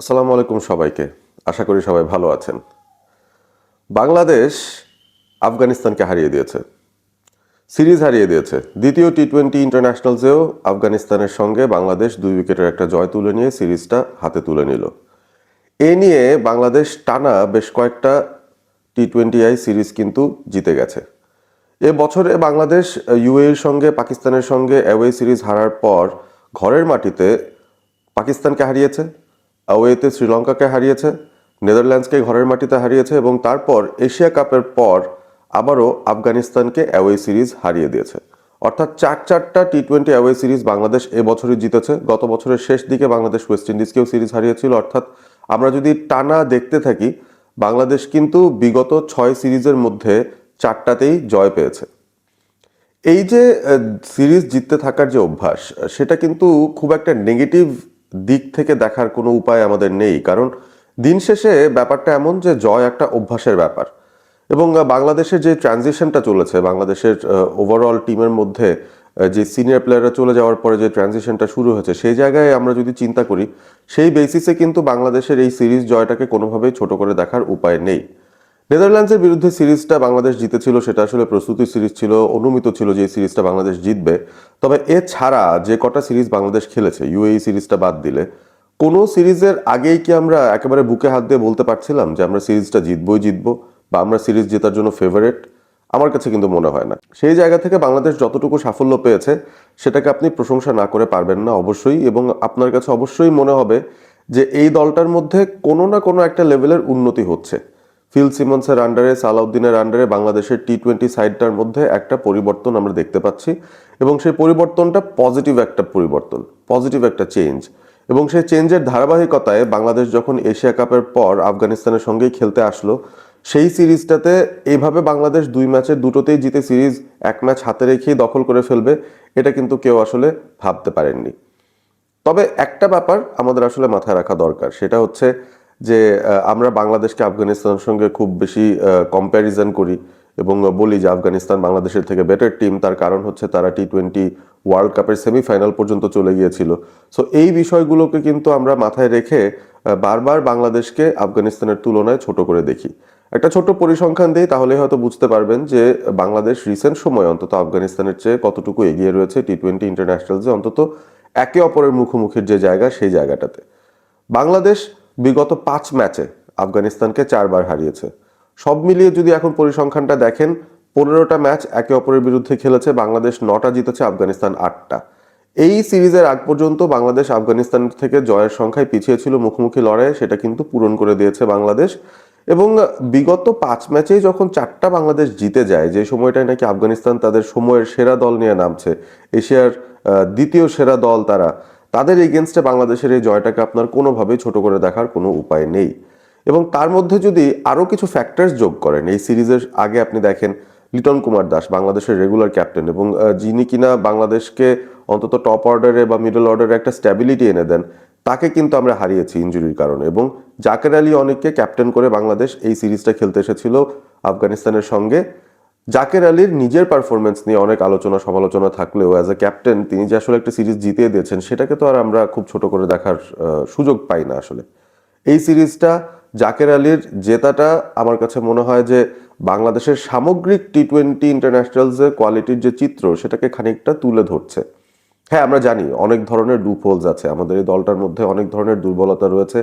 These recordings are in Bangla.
আসসালামু আলাইকুম সবাইকে। আশা করি সবাই ভালো আছেন। বাংলাদেশ আফগানিস্তানকে হারিয়ে দিয়েছে। সিরিজ হারিয়ে দিয়েছে। দ্বিতীয় টি টোয়েন্টি ইন্টারন্যাশনালসেও আফগানিস্তানের সঙ্গে বাংলাদেশ দুই উইকেটের একটা জয় তুলে নিয়ে সিরিজটা হাতে তুলে নিল। এ নিয়ে বাংলাদেশ টানা বেশ কয়েকটা টি টোয়েন্টি আই সিরিজ কিন্তু জিতে গেছে। এ বছরে বাংলাদেশ ইউএর সঙ্গে, পাকিস্তানের সঙ্গে অ্যাওয়ে সিরিজ হারার পর ঘরের মাটিতে পাকিস্তানকে হারিয়েছে। আওয়েতে শ্রীলঙ্কাকে হারিয়েছে, নেদারল্যান্ডসকে ঘরের মাটিতে হারিয়েছে এবং তারপর এশিয়া কাপের পর আবারও আফগানিস্তানকে অ্যাওয়ে সিরিজ হারিয়ে দিয়েছে। অর্থাৎ চার চারটা T twenty away series Bangladesh এবছরই জিতেছে। গত বছরের শেষ দিকে বাংলাদেশ ওয়েস্ট ইন্ডিজকেও সিরিজ হারিয়েছিল। অর্থাৎ আমরা যদি টানা দেখতে থাকি, বাংলাদেশ কিন্তু বিগত ছয় সিরিজের মধ্যে চারটাতেই জয় পেয়েছে। এই যে সিরিজ জিততে থাকার যে অভ্যাস, সেটা কিন্তু খুব একটা নেগেটিভ দিক থেকে দেখার কোনো উপায় আমাদের নেই, কারণ দিন শেষে ব্যাপারটা এমন যে জয় একটা অভ্যাসের ব্যাপার। এবং বাংলাদেশের যে ট্রানজিশনটা চলেছে, বাংলাদেশের ওভারঅল টিমের মধ্যে যে সিনিয়র প্লেয়াররা চলে যাওয়ার পরে যে ট্রানজিশনটা শুরু হয়েছে, সেই জায়গায় আমরা যদি চিন্তা করি, সেই বেসিসে কিন্তু বাংলাদেশের এই সিরিজ জয়টাকে কোনোভাবেই ছোট করে দেখার উপায় নেই। নেদারল্যান্ডসের বিরুদ্ধে সিরিজটা বাংলাদেশ জিতেছিল, সেটা আসলে প্রস্তুতি সিরিজ ছিল, অনুমিত ছিল যে সিরিজটা বাংলাদেশ জিতবে। তবে এছাড়া যে কটা সিরিজ বাংলাদেশ খেলেছে ইউএই সিরিজটা বাদ দিলে, কোনো সিরিজের আগেই কি আমরা একেবারে বুকে হাত দিয়ে বলতে পারছিলাম যে আমরা সিরিজটা জিতবই জিতবো বা আমরা সিরিজ জেতার জন্য ফেভারেট আমার কাছে কিন্তু মনে হয় না। সেই জায়গা থেকে বাংলাদেশ যতটুকু সাফল্য পেয়েছে, সেটাকে আপনি প্রশংসা না করে পারবেন না অবশ্যই এবং আপনার কাছে অবশ্যই মনে হবে যে এই দলটার মধ্যে কোনো না কোনো একটা লেভেলের উন্নতি হচ্ছে। ফিল সিমন্সের আন্ডারে সালাউদ্দিনের আন্ডারে বাংলাদেশের টি টোয়েন্টি সাইডটার মধ্যে একটা পরিবর্তন আমরা দেখতে পাচ্ছি এবং সেই পরিবর্তনটা পজিটিভ একটা পরিবর্তন পজিটিভ একটা চেঞ্জ এবং সেই চেঞ্জের ধারাবাহিকতায় বাংলাদেশ যখন এশিয়া কাপের পর আফগানিস্তানের সঙ্গেই খেলতে আসলো, সেই সিরিজটাতে এইভাবে বাংলাদেশ দুই ম্যাচে দুটোতেই জিতে সিরিজ এক ম্যাচ হাতে রেখেই দখল করে ফেলবে, এটা কিন্তু কেউ আসলে ভাবতে পারেননি। তবে একটা ব্যাপার আমাদের আসলে মাথায় রাখা দরকার, সেটা হচ্ছে যে আমরা বাংলাদেশকে আফগানিস্তানের সঙ্গে খুব বেশি কম্প্যারিজন করি এবং বলি যে, আফগানিস্তান বাংলাদেশের থেকে বেটার টিম তার কারণ হচ্ছে তারা টি টোয়েন্টি ওয়ার্ল্ড কাপের সেমিফাইনাল পর্যন্ত চলে গিয়েছিল। সো এই বিষয়গুলোকে কিন্তু আমরা মাথায় রেখে বারবার বাংলাদেশকে আফগানিস্তানের তুলনায় ছোট করে দেখি। একটা ছোট পরিসংখ্যান দিই, তাহলে হয়তো বুঝতে পারবেন যে, বাংলাদেশ রিসেন্ট সময় অন্তত আফগানিস্তানের চেয়ে কতটুকু এগিয়ে রয়েছে টি টোয়েন্টি ইন্টারন্যাশনালসে অন্তত একে অপরের মুখোমুখির যে জায়গা, সেই জায়গাটাতে। বাংলাদেশ বিগত পাঁচ ম্যাচে আফগানিস্তানকে চারবার হারিয়েছে। সব মিলিয়ে যদি এখন পরিসংখ্যানটা দেখেন, পনেরোটা ম্যাচ একে অপরের বিরুদ্ধে খেলেছে বাংলাদেশ, নটা জিতেছে আফগানিস্তান, আটটা। এই সিরিজের আগ পর্যন্ত বাংলাদেশ আফগানিস্তান থেকে জয়ের সংখ্যায় পিছিয়ে ছিল মুখোমুখি লড়াইয়ে, সেটা কিন্তু পূরণ করে দিয়েছে বাংলাদেশ। এবং বিগত পাঁচ ম্যাচেই যখন চারটা বাংলাদেশ জিতে যায়, যে সময়টায় নাকি আফগানিস্তান তাদের সময়ের সেরা দল নিয়ে নামছে, এশিয়ার দ্বিতীয় সেরা দল তারা তাদের এগেনস্টে বাংলাদেশের এই জয়টাকে আপনার কোনোভাবেই ছোট করে দেখার কোনো উপায় নেই। এবং তার মধ্যে যদি আরও কিছু ফ্যাক্টরস যোগ করেন, এই সিরিজের আগে আপনি দেখেন লিটন কুমার দাস, বাংলাদেশের রেগুলার ক্যাপ্টেন এবং যিনি কিনা বাংলাদেশকে অন্তত টপ অর্ডারে বা মিডল অর্ডারে একটা স্ট্যাবিলিটি এনে দেন, তাকে কিন্তু আমরা হারিয়েছি ইঞ্জুরির কারণে। এবং জাকের আলী অনেককে ক্যাপ্টেন করে বাংলাদেশ এই সিরিজটা খেলতে এসেছিল আফগানিস্তানের সঙ্গে। জাকের আলীর নিজের পারফরমেন্স নিয়ে অনেক আলোচনা, সমালোচনা থাকলেও অ্যাজ এ ক্যাপ্টেন তিনি যে আসলে একটা সিরিজ জিতিয়ে দিয়েছেন, সেটাকে তো আর আমরা খুব ছোট করে দেখার সুযোগ পাই না আসলে। এই সিরিজটা জাকের আলীর জেতাটা আমার কাছে মনে হয় যে বাংলাদেশের সামগ্রিক টি টোয়েন্টি ইন্টারন্যাশনালসের কোয়ালিটির যে চিত্র, সেটাকে খানিকটা তুলে ধরছে। হ্যাঁ আমরা জানি অনেক ধরনের ডুপোলস আছে, আমাদের এই দলটার মধ্যে অনেক ধরনের দুর্বলতা রয়েছে।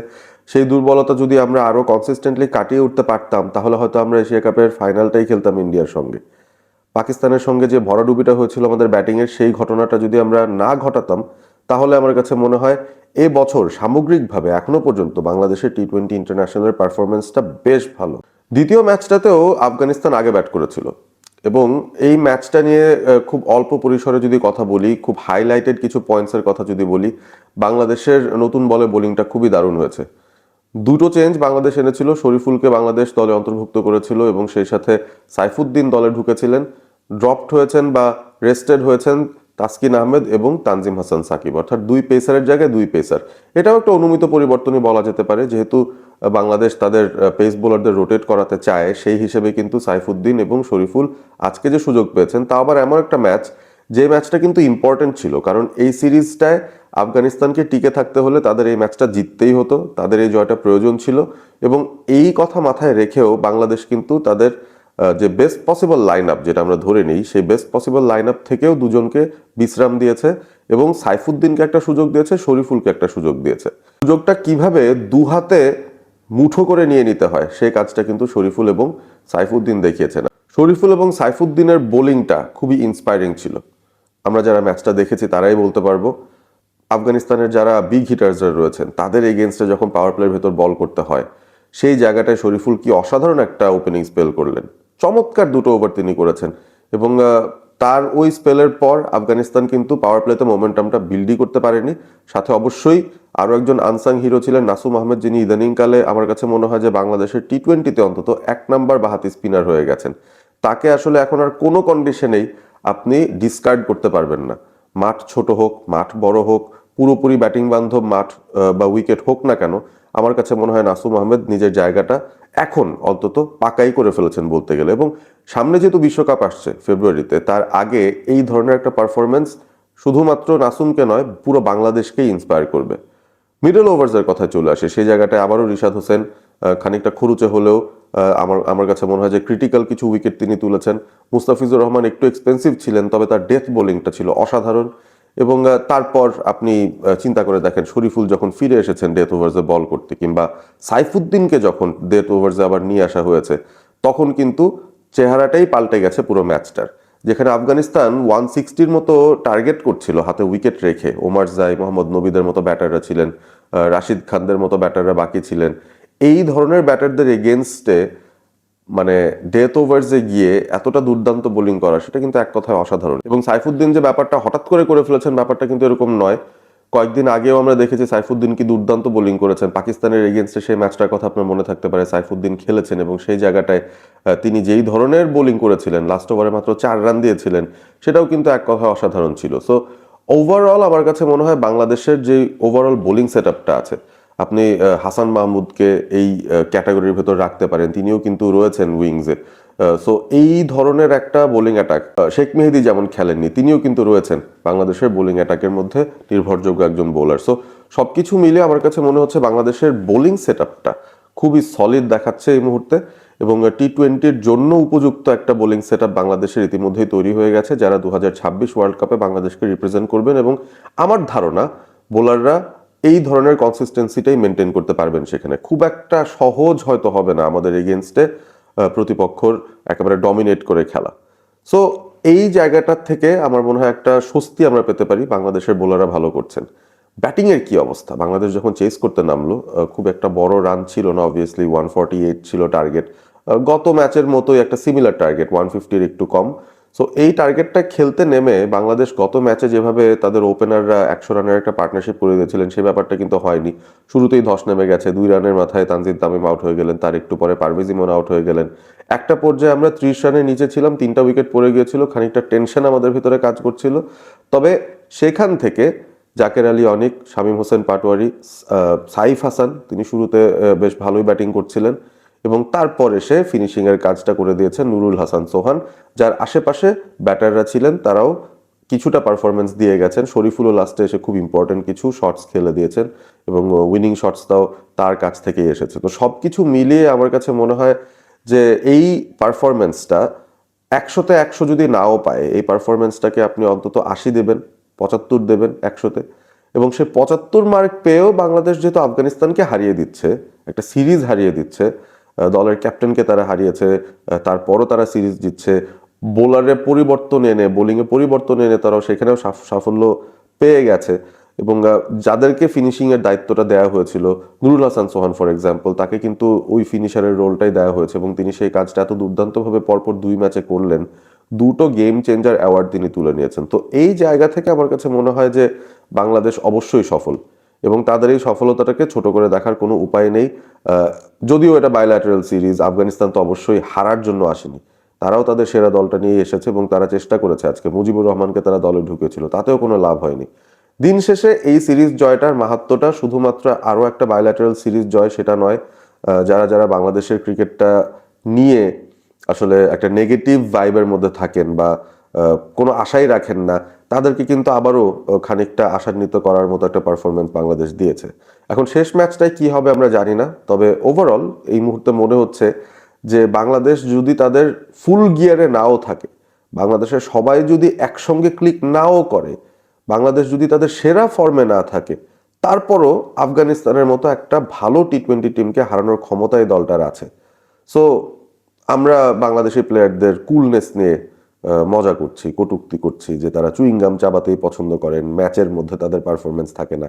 সেই দুর্বলতা যদি আমরা আরও কনসিস্টেন্টলি কাটিয়ে উঠতে পারতাম, তাহলে হয়তো আমরা এশিয়া কাপের ফাইনালটাই খেলতাম ইন্ডিয়ার সঙ্গে। পাকিস্তানের সঙ্গে যে ভরাডুবিটা হয়েছিল আমাদের ব্যাটিংয়ের, সেই ঘটনাটা যদি আমরা না ঘটাতাম, তাহলে আমার কাছে মনে হয় এ বছর সামগ্রিকভাবে এখনও পর্যন্ত বাংলাদেশের টি টোয়েন্টি ইন্টারন্যাশনালের পারফরমেন্সটা বেশ ভালো। দ্বিতীয় ম্যাচটাতেও আফগানিস্তান আগে ব্যাট করেছিল এবং এই ম্যাচটা নিয়ে খুব অল্প পরিসরে যদি কথা বলি, খুব হাইলাইটেড কিছু পয়েন্টসের কথা যদি বলি, বাংলাদেশের নতুন বলে বোলিংটা খুবই দারুণ হয়েছে। দুটো চেঞ্জ বাংলাদেশ এনেছিল। শরীফুলকে বাংলাদেশ দলে অন্তর্ভুক্ত করেছিল এবং সেই সাথে সাইফুদ্দিন দলে ঢুকেছিলেন। ড্রপড হয়েছেন বা রেস্টেড হয়েছেন তাসকিন আহমেদ এবং তানজিম হাসান সাকিব। অর্থাৎ দুই পেসারের জায়গায় দুই পেসার এটাও একটা অনুমিত পরিবর্তনই বলা যেতে পারে। যেহেতু বাংলাদেশ তাদের পেস বোলারদের রোটেট করাতে চায়, সেই হিসেবে কিন্তু সাইফুদ্দিন এবং শরীফুল আজকে যে সুযোগ পেয়েছেন, তা আবার এমন একটা ম্যাচ যে ম্যাচটা কিন্তু ইম্পর্টেন্ট ছিল, কারণ এই সিরিজটায় আফগানিস্তানকে টিকে থাকতে হলে তাদের এই ম্যাচটা জিততেই হতো, তাদের এই জয়টা প্রয়োজন ছিল এবং এই কথা মাথায় রেখেও বাংলাদেশ কিন্তু তাদের যে বেস্ট পসিবল লাইন আপ যেটা আমরা ধরে নিই, সেই বেস্ট পসিবল লাইন আপ থেকেও দুজনকে বিশ্রাম দিয়েছে এবং সাইফুদ্দিনকে একটা সুযোগ দিয়েছে, শরীফুলকে একটা সুযোগ দিয়েছে। সুযোগটা কীভাবে দু হাতে মুঠো করে নিয়ে নিতে হয়, সেই কাজটা কিন্তু শরীফুল এবং সাইফুদ্দিন দেখিয়েছে না শরীফুল এবং সাইফুদ্দিনের বোলিংটা খুবই ইন্সপায়ারিং ছিল। আমরা যারা ম্যাচটা দেখেছি তারাই বলতে পারব, আফগানিস্তানের যারা বিগ হিটার্সরা রয়েছেন, তাদের এগেনস্টে যখন পাওয়ার প্লের ভেতর বল করতে হয়, সেই জায়গাটায় শরীফুল কি অসাধারণ একটা ওপেনিং স্পেল করলেন। চমৎকার দুটো ওভার তিনি করেছেন এবং তার ওই স্পেলের পর আফগানিস্তান কিন্তু পাওয়ার প্লেতে মোমেন্টামটা বিল্ডই করতে পারেনি। সাথে অবশ্যই আরও একজন আনসাং হিরো ছিলেন নাসুম আহমেদ, যিনি ইদানিংকালে আমার কাছে মনে হয় যে বাংলাদেশের টি টোয়েন্টিতে অন্তত এক নাম্বার বাহাতি স্পিনার হয়ে গেছেন। তাকে আসলে এখন আর কোনো কন্ডিশনেই আপনি ডিসকার্ড করতে পারবেন না। মাঠ ছোট হোক, মাঠ বড় হোক, পুরোপুরি ব্যাটিং বান্ধব, মাঠ বা উইকেট হোক না কেন, আমার কাছে মনে হয় নাসুম আহমেদ নিজের জায়গাটা এখন অন্তত পাকাই করে ফেলেছেন বলতে গেলে। এবং সামনে যেহেতু বিশ্বকাপ আসছে ফেব্রুয়ারিতে তার আগে এই ধরনের একটা পারফরমেন্স শুধুমাত্র নাসুমকে নয়, পুরো বাংলাদেশকেই ইন্সপায়ার করবে। মিডল ওভার্সের কথা চলে আসে, সেই জায়গাটায় আবারও রিশাদ হোসেন খানিকটা খরুচে হলেও আমার আমার কাছে মনে হয় যে ক্রিটিক্যাল কিছু উইকেট তিনি তুলেছেন। মুস্তাফিজুর রহমান একটু এক্সপেন্সিভ ছিলেন, তবে তার ডেথ বোলিংটা ছিল অসাধারণ। এবং তারপর আপনি চিন্তা করে দেখেন, শরীফুল যখন ফিরে এসেছেন ডেথ ওভার্সে বল করতে, কিংবা সাইফুদ্দিনকে যখন ডেথ ওভার্সে আবার নিয়ে আসা হয়েছে, তখন কিন্তু চেহারাটাই পাল্টে গেছে পুরো ম্যাচটার যেখানে আফগানিস্তান ওয়ান সিক্সটির মতো টার্গেট করছিল হাতে উইকেট রেখে। ওমার জাই মোহাম্মদ নবীদের মতো ব্যাটাররা ছিলেন রাশিদ খানদের মতো ব্যাটাররা বাকি ছিলেন। এই ধরনের ব্যাটারদের এগেনস্টে মানে ডেথ ওভার্সে গিয়ে এতটা দুর্দান্ত বোলিং করা, সেটা কিন্তু এক কথায় অসাধারণ। এবং সাইফুদ্দিন যে ব্যাপারটা হঠাৎ করে করে ফেলেছেন ব্যাপারটা কিন্তু এরকম নয়। কয়েকদিন আগেও আমরা দেখেছি সাইফুদ্দিন কি দুর্দান্ত বোলিং করেছেন। পাকিস্তানের এগেনস্টে সেই ম্যাচটার কথা আপনার মনে থাকতে পারে, সাইফুদ্দিন খেলেছেন এবং সেই জায়গাটায় তিনি যেই ধরনের বোলিং করেছিলেন লাস্ট ওভারে মাত্র চার রান দিয়েছিলেন, সেটাও কিন্তু এক কথায় অসাধারণ ছিল। সো ওভারঅল আমার কাছে মনে হয় বাংলাদেশের যে ওভারঅল বোলিং সেট আছে আপনি হাসান মাহমুদকে এই ক্যাটাগরির ভেতর রাখতে পারেন। তিনিও কিন্তু রয়েছেন উইংসে। সো এই ধরনের একটা বোলিং অ্যাটাক শেখ মেহেদি যেমন খেলেননি, তিনিও কিন্তু রয়েছেন বাংলাদেশের বোলিং অ্যাটাকের মধ্যে নির্ভরযোগ্য একজন বোলার। সো সবকিছু মিলে আমার কাছে মনে হচ্ছে বাংলাদেশের বোলিং সেট আপটা খুবই সলিড দেখাচ্ছে এই মুহূর্তে এবং টি টোয়েন্টির জন্য উপযুক্ত একটা বোলিং সেট বাংলাদেশের ইতিমধ্যেই তৈরি হয়ে গেছে, যারা দু হাজার ছাব্বিশ ওয়ার্ল্ড কাপে বাংলাদেশকে রিপ্রেজেন্ট করবেন এবং আমার ধারণা বোলাররা এই ধরনের কনসিস্টেন্সিটাই মেনটেন করতে পারবেন সেখানে। খুব একটা সহজ হয়তো হবে না আমাদের এগেনস্টে প্রতিপক্ষর একেবারে ডমিনেট করে খেলা। সো এই জায়গাটার থেকে আমার মনে হয় একটা স্বস্তি আমরা পেতে পারি, বাংলাদেশের বোলাররা ভালো করছেন। ব্যাটিংয়ের কি অবস্থা? বাংলাদেশ যখন চেস করতে নামলো খুব একটা বড় রান ছিল না অবভিয়াসলি ওয়ান ফর্টি এইট ছিল টার্গেট গত ম্যাচের মতোই একটা সিমিলার টার্গেট ওয়ান ফিফটির একটু কম। সো এই টার্গেটটা খেলতে নেমে বাংলাদেশ গত ম্যাচে যেভাবে তাদের ওপেনাররা একশো রানের একটা পার্টনারশিপ করে দিয়েছিলেন সেই ব্যাপারটা কিন্তু হয়নি। শুরুতেই ধস নেমে গেছে, দুই রানের মাথায় তানজিদ তামিম আউট হয়ে গেলেন, তার একটু পরে পারভেজ ইমন আউট হয়ে গেলেন। একটা পর্যায়ে আমরা ত্রিশ রানের নিচে ছিলাম, তিনটা উইকেট পড়ে গিয়েছিল, খানিকটা টেনশন আমাদের ভিতরে কাজ করছিল। তবে সেখান থেকে জাকের আলী অনিক, শামীম হোসেন পাটোয়ারি সাইফ হাসান, তিনি শুরুতে বেশ ভালোই ব্যাটিং করছিলেন। এবং তারপরে সে ফিনিশিংয়ের কাজটা করে দিয়েছেন নুরুল হাসান সোহান, যার আশেপাশে ব্যাটাররা ছিলেন, তারাও কিছুটা পারফরমেন্স দিয়ে গেছেন। শরীফুলও লাস্টে এসে খুব ইম্পর্টেন্ট কিছু শটস খেলে দিয়েছেন এবং উইনিং শটসটাও তার কাছ থেকেই এসেছে। তো সব কিছু মিলিয়ে আমার কাছে মনে হয় যে এই পারফরমেন্সটা একশোতে একশো যদি নাও পায়, এই পারফরমেন্সটাকে আপনি অন্তত আশি দেবেন, পঁচাত্তর দেবেন একশোতে। এবং সে পঁচাত্তর মার্ক পেয়েও বাংলাদেশ যেহেতু আফগানিস্তানকে হারিয়ে দিচ্ছে, একটা সিরিজ হারিয়ে দিচ্ছে দলের ক্যাপ্টেনকে তারা হারিয়েছে তারপরও তারা সিরিজ জিতছে। বোলারে পরিবর্তন এনে বোলিংয়ে পরিবর্তন এনে তারাও সেখানেও সাফ- সাফল্য পেয়ে গেছে। এবং যাদেরকে ফিনিশিংয়ের দায়িত্বটা দেওয়া হয়েছিল, নুরুল হাসান সোহান ফর এক্সাম্পল তাকে কিন্তু ওই ফিনিশারের রোলটাই দেওয়া হয়েছে এবং তিনি সেই কাজটা এত দুর্দান্তভাবে পরপর দুই ম্যাচে করলেন। দুটো গেম চেঞ্জার অ্যাওয়ার্ড তিনি তুলে নিয়েছেন। তো এই জায়গা থেকে আমার কাছে মনে হয় যে বাংলাদেশ অবশ্যই সফল। এবং তাদের এই সফলতাটাকে ছোট করে দেখার কোনো উপায় নেই। যদিও এটা বায়োল্যাটারাল সিরিজ আফগানিস্তান তো অবশ্যই হারার জন্য আসেনি। তারাও তাদের সেরা দলটা নিয়ে এসেছে এবং তারা চেষ্টা করেছে আজকে। মুজিবুর রহমানকে তারা দলে ঢুকেছিল, তাতেও কোনো লাভ হয়নি। দিন শেষে এই সিরিজ জয়টার মাহাত্মটা শুধুমাত্র আরও একটা বায়োল্যাটারাল সিরিজ জয় সেটা নয় যারা যারা বাংলাদেশের ক্রিকেটটা নিয়ে আসলে একটা নেগেটিভ ভাইবের মধ্যে থাকেন বা কোনো আশাই রাখেন না। তাদেরকে কিন্তু আবারও খানিকটা আশান্বিত করার মতো একটা পারফরমেন্স বাংলাদেশ দিয়েছে। এখন শেষ ম্যাচটায় কি হবে আমরা জানি না, তবে ওভারঅল এই মুহূর্তে মনে হচ্ছে যে বাংলাদেশ যদি তাদের ফুল গিয়ারে নাও থাকে, বাংলাদেশের সবাই যদি একসঙ্গে ক্লিক নাও করে, বাংলাদেশ যদি তাদের সেরা ফর্মে না থাকে, তারপরও আফগানিস্তানের মতো একটা ভালো টি টোয়েন্টি টিমকে হারানোর ক্ষমতা এই দলটার আছে। সো আমরা বাংলাদেশি প্লেয়ারদের কুলনেস নিয়ে মজা করছি, কটূক্তি করছি যে তারা চুইংগাম চাবাতেই পছন্দ করেন, ম্যাচের মধ্যে তাদের পারফরমেন্স থাকে না।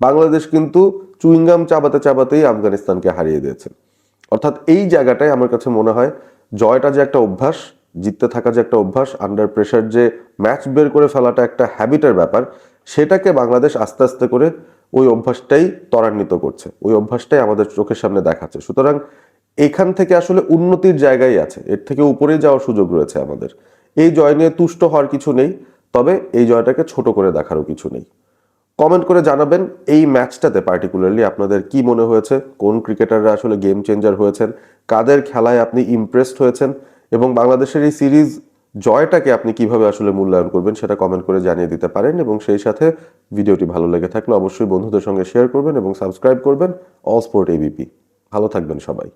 বাংলাদেশ কিন্তু চুইংগাম চাবাতে চাবাতেই আফগানিস্তানকে হারিয়ে দিয়েছে। অর্থাৎ এই জায়গাটায় আমার কাছে মনে হয় জয়টা যে একটা অভ্যাস, জিততে থাকা যে একটা অভ্যাস আন্ডার প্রেশার যে ম্যাচ বের করে ফেলাটা একটা হ্যাবিটের ব্যাপার, সেটাকে বাংলাদেশ আস্তে আস্তে করে ওই অভ্যাসটাই ত্বরান্বিত করছে। ওই অভ্যাসটাই আমাদের চোখের সামনে দেখাচ্ছে। সুতরাং এখান থেকে আসলে উন্নতির জায়গায় আছে। এর থেকে উপরে যাওয়ার সুযোগ রয়েছে আমাদের। এই জয় নিয়ে তুষ্ট হওয়ার কিছু নেই, তবে এই জয়টাকে ছোট করে দেখারও কিছু নেই। কমেন্ট করে জানাবেন এই ম্যাচটাতে পার্টিকুলারলি আপনাদের কি মনে হয়েছে, কোন ক্রিকেটাররা আসলে গেম চেঞ্জার হয়েছেন, কাদের খেলায় আপনি ইমপ্রেসড হয়েছেন, এবং বাংলাদেশের এই সিরিজ জয়টাকে আপনি কীভাবে আসলে মূল্যায়ন করবেন সেটা কমেন্ট করে জানিয়ে দিতে পারেন, এবং সেই সাথে ভিডিওটি ভালো লেগে থাকলে অবশ্যই বন্ধুদের সঙ্গে শেয়ার করবেন এবং সাবস্ক্রাইব করবেন। অল স্পোর্ট এবিপি ভালো থাকবেন সবাই।